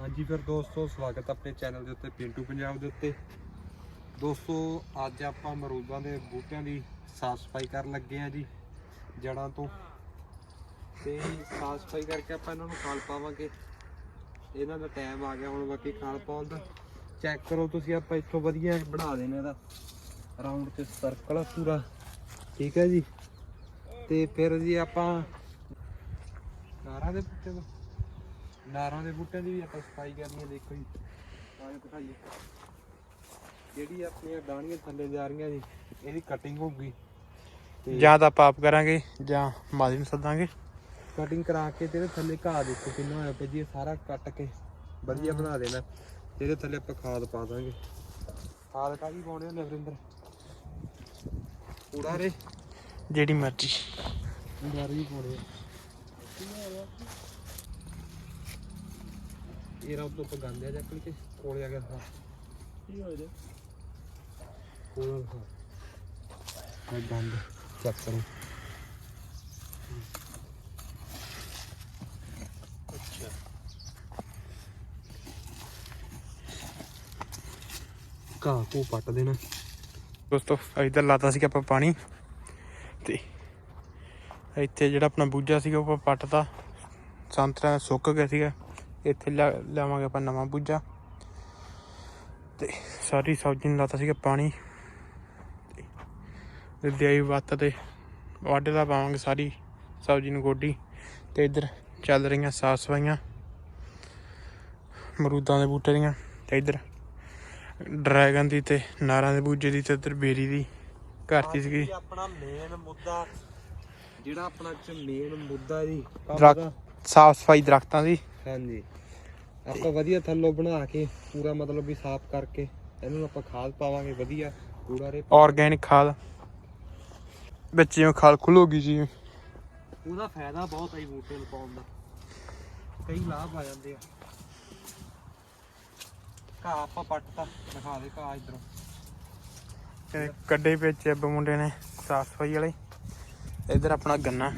ਹਾਂਜੀ ਫਿਰ ਦੋਸਤੋ, ਸਵਾਗਤ ਆਪਣੇ ਚੈਨਲ ਦੇ ਉੱਤੇ ਪਿੰਟੂ ਪੰਜਾਬ ਦੇ ਉੱਤੇ। ਦੋਸਤੋ, ਅੱਜ ਆਪਾਂ ਮਰੂਦਾਂ ਦੇ ਬੂਟਿਆਂ ਦੀ ਸਾਫ਼ ਸਫ਼ਾਈ ਕਰਨ ਲੱਗੇ ਆ ਜੀ ਜੜਾਂ ਤੋਂ। ਤੇ ਸਾਫ਼ ਸਫ਼ਾਈ ਕਰਕੇ ਆਪਾਂ ਇਹਨਾਂ ਨੂੰ ਖਾਲ ਪਾਵਾਂਗੇ। ਇਹਨਾਂ ਦਾ ਟਾਈਮ ਆ ਗਿਆ ਹੁਣ ਬਾਕੀ ਖਾਲ ਪਾਉਣ ਦਾ। ਚੈੱਕ ਕਰੋ ਤੁਸੀਂ, ਆਪਾਂ ਇੱਥੋਂ ਵਧੀਆ ਬਣਾ ਦੇਣਾ ਇਹਦਾ। ਰਾਉਂਡ ਤੇ ਸਰਕਲ ਆ ਪੂਰਾ। ਠੀਕ ਹੈ ਜੀ? ਤੇ ਫਿਰ ਜੀ ਆਪਾਂ ਨਾਰਾਂ ਦੇ ਬੂਟੇ ਦਾ? ਨਾਰਾਂ ਦੇ ਬੂਟਿਆਂ ਦੀ ਵੀ ਆਪਾਂ ਸਫ਼ਾਈ ਕਰਨੀ ਹੈ ਦੇਖੋ ਜੀ। ਆਹ ਦਿਖਾਈਏ ਜਿਹੜੀ ਆਪਣੀਆਂ ਡਾਣੀਆਂ ਥੱਲੇ ਜਾ ਰਹੀਆਂ ਜੀ ਇਹਦੀ ਕਟਿੰਗ ਹੋਊਗੀ। ਤੇ ਜਾਂ ਤਾਂ ਆਪਾਂ ਆਪ ਕਰਾਂਗੇ ਜਾਂ ਮਾਲੀ ਨੂੰ ਸੱਦਾਂਗੇ। ਕਟਿੰਗ ਕਰਾ ਕੇ ਤੇ ਇਹਦੇ ਥੱਲੇ ਘਾਹ ਦੇਖੋ ਕਿੰਨਾ ਹੋਇਆ ਪਿਆ ਜੀ ਇਹ ਸਾਰਾ ਕੱਟ ਕੇ ਵਧੀਆ ਬਣਾ ਦੇਣਾ। ਤੇ ਇਹਦੇ ਥੱਲੇ ਆਪਾਂ ਖਾਦ ਪਾ ਦਾਂਗੇ। ਖਾਦ ਕਾਹਦੀ ਪਾਉਣੇ ਹੁੰਦੇ ਵਰਿੰਦਰ ਕੂੜਾ ਰੇ? ਜਿਹੜੀ ਮਰਜ਼ੀ। ਡਰ ਵੀ ਪਾਉਣੇ ਆ ਇਹ ਰਾਤ ਤੋਂ ਆਪਾਂ ਗੰਦੇ ਜਾ ਕੇ ਕੋਲੇ ਆ ਗਿਆ ਸਾ ਕੀ ਹੋਇਆ ਜੀ ਕੋਲ ਹਾਂ ਗੰਦ ਚੈੱਕ ਕਰੋ। ਅੱਛਾ। ਘਾਹ ਕੋ ਪੱਟ ਦੇਣਾ। ਦੋਸਤੋ ਇਧਰ ਲਾਤਾ ਸੀਗਾ ਆਪਾਂ ਪਾਣੀ। ਤੇ ਇੱਥੇ ਜਿਹੜਾ ਆਪਣਾ ਬੂਝਾ ਸੀਗਾ ਉਹ ਪੱਟਤਾ। ਸੰਤਰਾ ਸੁੱਕ ਗਿਆ ਸੀਗਾ। ਇੱਥੇ ਲਿਆ- ਲਿਆਵਾਂਗੇ ਆਪਾਂ ਨਵਾਂ ਬੂਝਾ। ਤੇ ਸਾਰੀ ਸਬਜ਼ੀ ਨੂੰ ਲਾਤਾ ਸੀਗਾ ਪਾਣੀ। ਤੇ ਦੇਈ ਵੱਤ ਤੇ ਵਾਢੇ ਦਾ ਪਾਵਾਂਗੇ ਸਾਰੀ ਸਬਜ਼ੀ ਨੂੰ ਗੋਡੀ। ਤੇ ਇੱਧਰ ਚੱਲ ਰਹੀਆਂ ਸਾਫ਼ ਸਫਾਈਆਂ। ਮਰੂਦਾਂ ਦੇ ਬੂਟੇ ਦੀਆਂ। ਤੇ ਇੱਧਰ ਡਰੈਗਨ ਦੀ ਤੇ ਨਾਰਾਂ ਦੇ ਬੂਝੇ ਦੀ ਤੇ ਇੱਧਰ ਬੇਰੀ ਦੀ ਘਰਤੀ ਸੀਗੀ। ਆਪਣਾ ਮੇਨ ਮੁੱਦਾ ਜਿਹੜਾ ਆਪਣਾ ਚ ਮੇਨ ਮੁੱਦਾ ਜੀ ਸਾਫ਼ ਸਫ਼ਾਈ ਦਰਖਤਾਂ ਦੀ। ਹਾਂਜੀ। ਆਪਾਂ ਵਧੀਆ ਥੱਲੋਂ ਬਣਾ ਕੇ ਪੂਰਾ ਮਤਲਬ ਵੀ ਸਾਫ਼ ਕਰਕੇ ਇਹਨੂੰ ਆਪਾਂ ਖਾਦ ਪਾਵਾਂਗੇ ਵਧੀਆ। ਕੂੜਾ ਰੇ ਆਰਗੈਨਿਕ ਖਾਦ ਵਿੱਚ ਜਿਵੇਂ ਖਾਲ ਖੁੱਲੂਗੀ ਜੀ। ਉਹਦਾ ਫਾਇਦਾ ਬਹੁਤ ਹੈ ਬੂਟੇ ਨੂੰ ਪਾਉਣ ਦਾ। ਕਈ ਲਾਭ ਆ ਜਾਂਦੇ ਆ। ਘਾਹ ਆਪਾਂ ਪੱਟਤਾ ਦਿਖਾ ਦੇ ਘਾਹ ਇਧਰੋਂ। ਕੱਡੇ ਵਿੱਚ ਅੱਬ ਮੁੰਡੇ ਨੇ ਸਾਫ਼ ਸਫ਼ਾਈ ਵਾਲੇ। ਇੱਧਰ ਆਪਣਾ ਗੰਨਾ।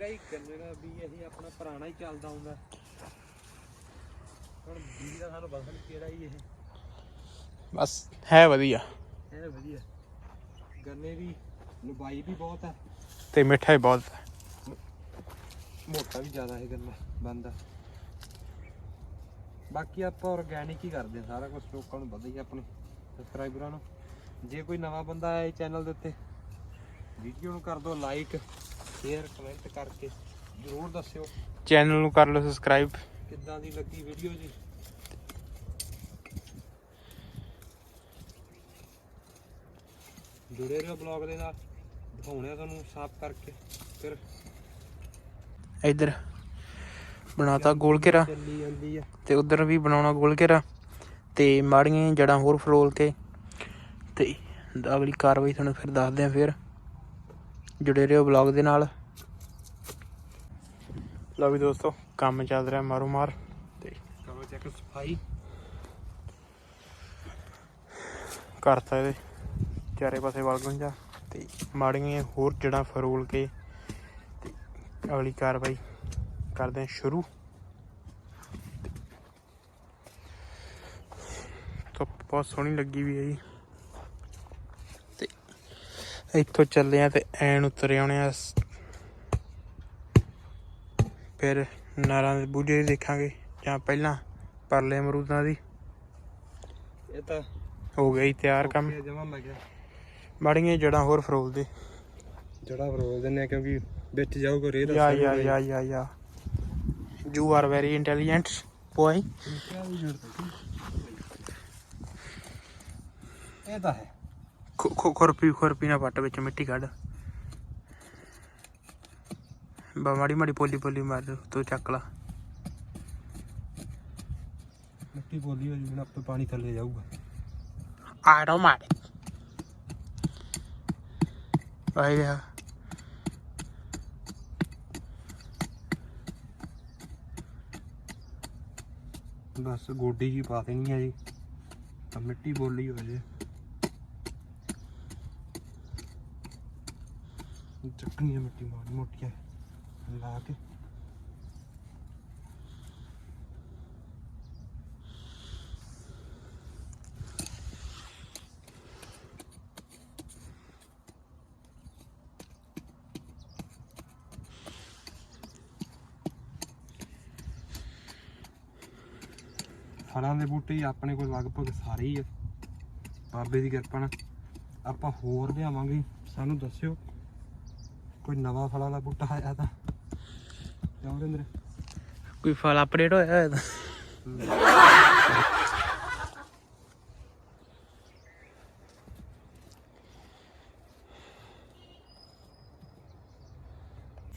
ਜਿਹੜਾ ਹੀ ਗੰਨੇ ਦਾ ਵੀ ਇਹ ਆਪਣਾ ਪੁਰਾਣਾ ਹੀ ਚੱਲਦਾ ਹੁੰਦਾ। ਹੁਣ ਬੀਜ ਦਾ ਸਾਨੂੰ ਨਹੀਂ ਕਿਹੜਾ ਹੀ ਇਹ। ਬਸ ਹੈ ਵਧੀਆ। ਇਹ ਵਧੀਆ। ਗੰਨੇ ਦੀ ਲੰਬਾਈ ਵੀ ਬਹੁਤ ਹੈ। ਤੇ ਮਿੱਠਾ ਵੀ ਬਹੁਤ ਹੈ। ਮੋਟਾ ਵੀ ਜ਼ਿਆਦਾ ਹੈ ਗੰਨਾ ਬੰਦਾ ਬਾਕੀ ਆਪਾਂ ਆਰਗੈਨਿਕ ਹੀ ਕਰਦੇ ਹਾਂ ਸਾਰਾ ਕੁਝ ਲੋਕਾਂ ਨੂੰ ਪਤਾ ਹੀ ਹੈ ਆਪਣੇ ਸਬਸਕ੍ਰਾਈਬਰਾਂ ਨੂੰ। ਜੇ ਕੋਈ ਨਵਾਂ ਬੰਦਾ ਆਇਆ ਇਹ ਚੈਨਲ ਦੇ ਉੱਤੇ ਵੀਡੀਓ ਨੂੰ ਕਰ ਦਿਓ ਲਾਈਕ ਸ਼ੇਅਰ ਕਮੈਂਟ ਕਰਕੇ ਜ਼ਰੂਰ ਦੱਸਿਓ। ਚੈਨਲ ਨੂੰ ਕਰ ਲਓ ਸਬਸਕ੍ਰਾਈਬ ਕਿੱਦਾਂ ਦੀ ਲੱਗੀ ਵੀਡੀਓ ਜੀ? ਜੁੜੇ ਰਹੋ ਬਲੌਗ ਦੇ ਨਾਲ। ਦਿਖਾਉਣੇ ਆ ਤੁਹਾਨੂੰ ਸਾਫ਼ ਕਰਕੇ। ਫਿਰ ਇੱਧਰ ਬਣਾਤਾ ਗੋਲ ਘੇਰਾ ਚੱਲੀ ਜਾਂਦੀ ਆ। ਤੇ ਉਧਰ ਵੀ ਬਣਾਉਣਾ ਗੋਲ ਘੇਰਾ ਤੇ ਮਾੜੀਆਂ ਜੜਾਂ ਹੋਰ ਫਰੋਲ ਕੇ। ਤੇ ਅਗਲੀ ਕਾਰਵਾਈ ਤੁਹਾਨੂੰ ਫਿਰ ਦੱਸਦੇ ਆ ਫਿਰ। ਜੁੜੇ ਰਹੋ ਬਲੌਗ ਦੇ ਨਾਲ। ਲਓ ਵੀ ਦੋਸਤੋ, ਕੰਮ ਚੱਲ ਰਿਹਾ ਮਾਰੋ ਮਾਰ ਤੇ ਕਰੋ ਚੈੱਕ ਸਫ਼ਾਈ। ਕਰਤਾ ਇਹਦੇ, ਚਾਰੇ ਪਾਸੇ ਵਲ ਗੁੰਜਾ ਤੇ ਮਾੜੀਆਂ ਹੋਰ ਜੜਾਂ ਫਰੋਲ ਕੇ ਤੇ ਅਗਲੀ ਕਾਰਵਾਈ ਕਰਦੇ ਹਾਂ ਸ਼ੁਰੂ। ਤਾਂ ਬਹੁਤ ਸੋਹਣੀ ਲੱਗੀ ਵੀ ਹੈ ਜੀ। ਇੱਥੋਂ ਚੱਲੇ ਆ ਤੇ ਐਨ ਉਤਰੇ ਆਉਣੇ ਆ ਫਿਰ ਨਾਰਾਂ ਦੇ ਬੂਝੇ ਦੇਖਾਂਗੇ ਜਾਂ ਪਹਿਲਾਂ ਪਰਲੇ ਅਮਰੂਦਾਂ ਦੀ। ਇਹ ਤਾਂ ਹੋ ਗਈ ਤਿਆਰ ਕੰਮ। ਜਮਾ ਮੈਂ ਗਿਆ। ਮਾੜੀਆਂ ਜੜਾਂ ਹੋਰ ਫਰੋਲ ਦੇ। ਜੜਾ ਫਰੋਲ ਦਿੰਨੇ ਆ ਕਿਉਂਕਿ ਵਿੱਚ ਜਾਊਗਾ ਰੇ ਯਾ yeah yeah yeah yeah. You are very intelligent boy ਇਹ ਤਾਂ ਹੈ। ਖੁਰਪੀ ਖੁਰਪੀ ਨਾ ਪੱਟ ਵਿੱਚ ਮਿੱਟੀ ਕੱਢ। ਬਾ ਮਾੜੀ ਮਾੜੀ ਪੋਲੀ ਪੋਲੀ ਮਾਰ ਤੂੰ ਚੱਕ ਲਾ। ਮਿੱਟੀ ਬੋਲੀ ਹੋ ਜੂ ਆਪੇ ਪਾਣੀ ਥੱਲੇ ਜਾਊਗਾ। mind it. ਆਈ ਗਿਆ ਬਸ ਗੋਡੀ ਜੀ ਪਾ ਦੇਣੀ ਆ ਜੀ। ਤਾਂ ਮਿੱਟੀ ਬੋਲੀ ਹੋ ਜੇ। ਚੱਕਣੀ ਹੈ ਮਿੱਟੀ ਮਾੜੀ ਮੋਟੀ ਹੈ ਲਾ ਕੇ। ਫਲਾਂ ਦੇ ਬੂਟੇ ਹੀ ਆਪਣੇ ਕੋਲ ਲਗਭਗ ਸਾਰੇ ਹੀ ਆ। ਬਾਬੇ ਦੀ ਕਿਰਪਾ ਨਾਲ। ਆਪਾਂ ਹੋਰ ਲਿਆਵਾਂਗੇ, ਸਾਨੂੰ ਦੱਸਿਓ। ਕੋਈ ਨਵਾਂ ਫਲਾਂ ਦਾ ਬੂਟਾ ਆਇਆ ਤਾਂ। ਕਿਉਂ ਰਿੰਦਰ ਕੋਈ ਫਲ ਅਪਡੇਟ ਹੋਇਆ ਹੋਇਆ ਤਾਂ?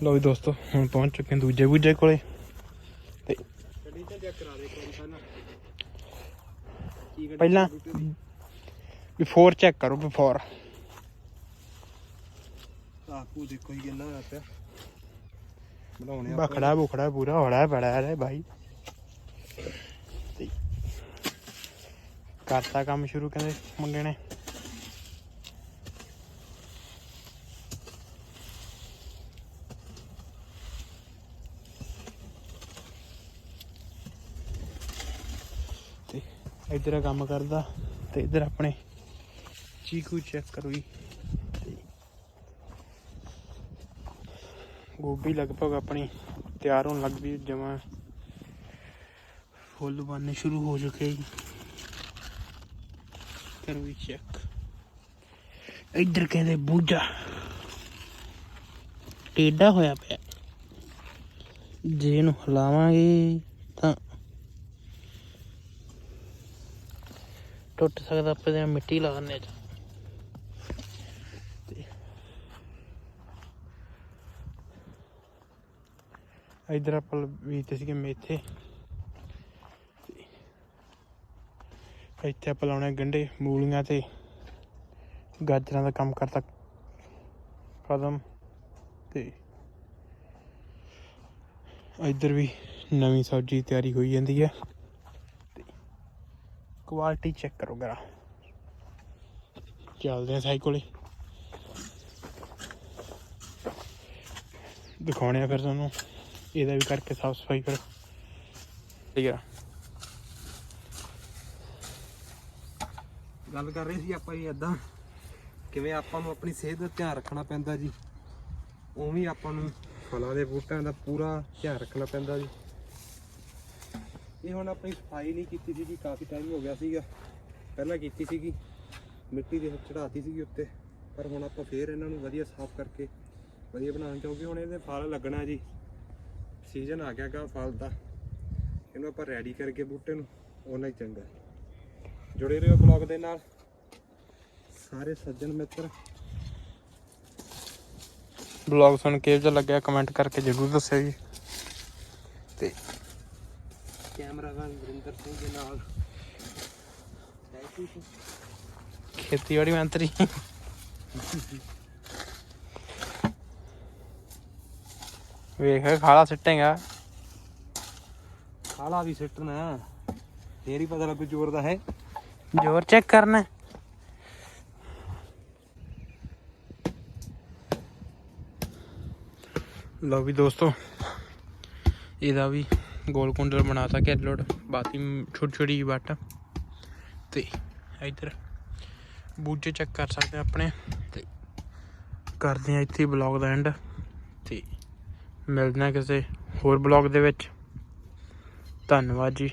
ਲੋ ਵੀ ਦੋਸਤੋ, ਹੁਣ ਪਹੁੰਚ ਚੁੱਕੇ ਹਾਂ ਦੂਜੇ ਬੂਜੇ ਕੋਲੇ। ਤੇ ਚੈੱਕ ਪਹਿਲਾਂ ਬਿਫੋਰ ਚੈੱਕ ਕਰੋ ਬਿਫੋਰ ਆਕੂ ਦੇਖੋ ਹੀ ਕਿੰਨਾ ਹੋਇਆ ਪਿਆ। ਬਣਾਉਣੇ ਬਖੜਾ ਬੁਖੜਾ ਪੂਰਾ ਹੋੜਾ ਬੜਾ ਹੈ ਭਾਈ ਕਰਤਾ ਕੰਮ ਸ਼ੁਰੂ ਕਹਿੰਦੇ ਮੰਗੇ ਨੇ। ਤੇ ਇਧਰ ਕੰਮ ਕਰਦਾ ਤੇ ਇਧਰ ਆਪਣੇ ਚੀਕੂ ਚੈੱਕ ਕਰੋ ਜੀ। ਗੋਭੀ ਲਗਭਗ ਆਪਣੀ ਤਿਆਰ ਹੋਣ ਲੱਗ ਪਈ, ਜਮਾ ਫੁੱਲ ਬਣਨੇ ਸ਼ੁਰੂ ਹੋ ਚੁੱਕੇ ਜੀ। ਕਰੋ ਵੀ ਚੈੱਕ ਇੱਧਰ ਕਹਿੰਦੇ ਬੂਝਾ। ਟੇਡਾ ਹੋਇਆ ਪਿਆ। ਜੇ ਇਹਨੂੰ ਹਿਲਾਵਾਂਗੇ ਤਾਂ ਟੁੱਟ ਸਕਦਾ, ਆਪਾਂ ਤੇ ਮਿੱਟੀ ਲਾ ਦਿੰਦੇ ਚ ਇਧਰ ਆਪਾਂ ਬੀਜਦੇ ਸੀਗੇ ਮੇਥੇ। ਇੱਥੇ ਆਪਾਂ ਲਾਉਣੇ ਗੰਡੇ ਮੂਲੀਆਂ ਤੇ ਗਾਜਰਾਂ ਦਾ ਕੰਮ ਕਰਤਾ ਕਦਮ ਤੇ ਇੱਧਰ ਵੀ ਨਵੀਂ ਸਬਜ਼ੀ ਤਿਆਰੀ ਹੋਈ ਜਾਂਦੀ ਹੈ। ਤੇ ਕੁਆਲਿਟੀ ਚੈੱਕ ਕਰੋ ਗਰਾ ਚੱਲਦੇ ਆ ਸਾਈ ਕੋਲੇ। ਦਿਖਾਉਣੇ ਆ ਫਿਰ ਤੁਹਾਨੂੰ। ਇਹਦਾ ਵੀ ਕਰਕੇ ਸਾਫ਼ ਸਫ਼ਾਈ ਫਿਰ ਠੀਕ ਆ ਗੱਲ ਕਰ ਰਹੇ ਸੀ ਆਪਾਂ ਜੀ ਇਦਾਂ ਕਿਵੇਂ ਆਪਾਂ ਨੂੰ ਆਪਣੀ ਸਿਹਤ ਦਾ ਧਿਆਨ ਰੱਖਣਾ ਪੈਂਦਾ ਜੀ। ਉਵੇਂ ਆਪਾਂ ਨੂੰ ਫਲਾਂ ਦੇ ਬੂਟਿਆਂ ਦਾ ਪੂਰਾ ਧਿਆਨ ਰੱਖਣਾ ਪੈਂਦਾ ਜੀ। ਇਹ ਹੁਣ ਆਪਣੀ ਸਫ਼ਾਈ ਨਹੀਂ ਕੀਤੀ ਸੀ ਜੀ ਕਾਫੀ ਟਾਈਮ ਹੋ ਗਿਆ ਸੀਗਾ। ਪਹਿਲਾਂ ਕੀਤੀ ਸੀਗੀ ਮਿੱਟੀ ਦੇ ਚੜਾਤੀ ਸੀਗੀ ਉੱਤੇ। ਪਰ ਹੁਣ ਆਪਾਂ ਫੇਰ ਇਹਨਾਂ ਨੂੰ ਵਧੀਆ ਸਾਫ਼ ਕਰਕੇ ਵਧੀਆ ਬਣਾਉਣ ਕਿਉਂਕਿ ਹੁਣ ਇਹਦੇ ਫਲ ਲੱਗਣਾ ਜੀ। ਸੀਜ਼ਨ ਆ ਗਿਆ ਗਾ ਫਲ ਦਾ। ਇਹਨੂੰ ਆਪਾਂ ਰੈਡੀ ਕਰਕੇ ਬੂਟੇ ਨੂੰ ਉਹਨਾਂ ਹੀ ਚੰਗਾ। ਜੁੜੇ ਰਹੋ ਬਲੌਗ ਦੇ ਨਾਲ। ਸਾਰੇ ਸੱਜਣ ਮਿੱਤਰ। ਬਲੌਗ ਸੁਣ ਕੇ ਜਿਹਾ ਲੱਗਿਆ ਕਮੈਂਟ ਕਰਕੇ ਜਰੂਰ ਦੱਸਿਓ ਜੀ। ਤੇ ਕੈਮਰਾਮੈਨ ਵਰਿੰਦਰ ਸਿੰਘ ਦੇ ਨਾਲ। ਖੇਤੀਬਾੜੀ ਮੰਤਰੀ। ਵੇਖ ਖਾਲਾ ਸਿੱਟੇਗਾ। ਖਾਲਾ ਵੀ ਸਿੱਟਣਾ। ਫੇਰ ਹੀ ਪਤਾ ਲੱਗੂ ਜ਼ੋਰ ਦਾ ਹੈ। ਜ਼ੋਰ ਚੈੱਕ ਕਰਨਾ। ਲਓ ਵੀ ਦੋਸਤੋ ਇਹਦਾ ਵੀ ਗੋਲ ਕੁੰਡਲ ਬਣਾਤਾ ਕੈਲੋਟ ਬਾਤੀ ਛੋਟੀ ਛੋਟੀ ਜਿਹੀ ਵੱਟ। ਤੇ ਇਧਰ ਬੂਝੇ ਚੈੱਕ ਕਰ ਸਕਦੇ ਆ ਆਪਣੇ। ਤੇ ਕਰਦੇ ਆ ਇੱਥੇ ਬਲੌਗ ਦਾ ਐਂਡ ਮਿਲਦੇ ਆ ਕਿਸੇ ਹੋਰ ਬਲੌਗ ਦੇ ਵਿੱਚ। ਧੰਨਵਾਦ ਜੀ।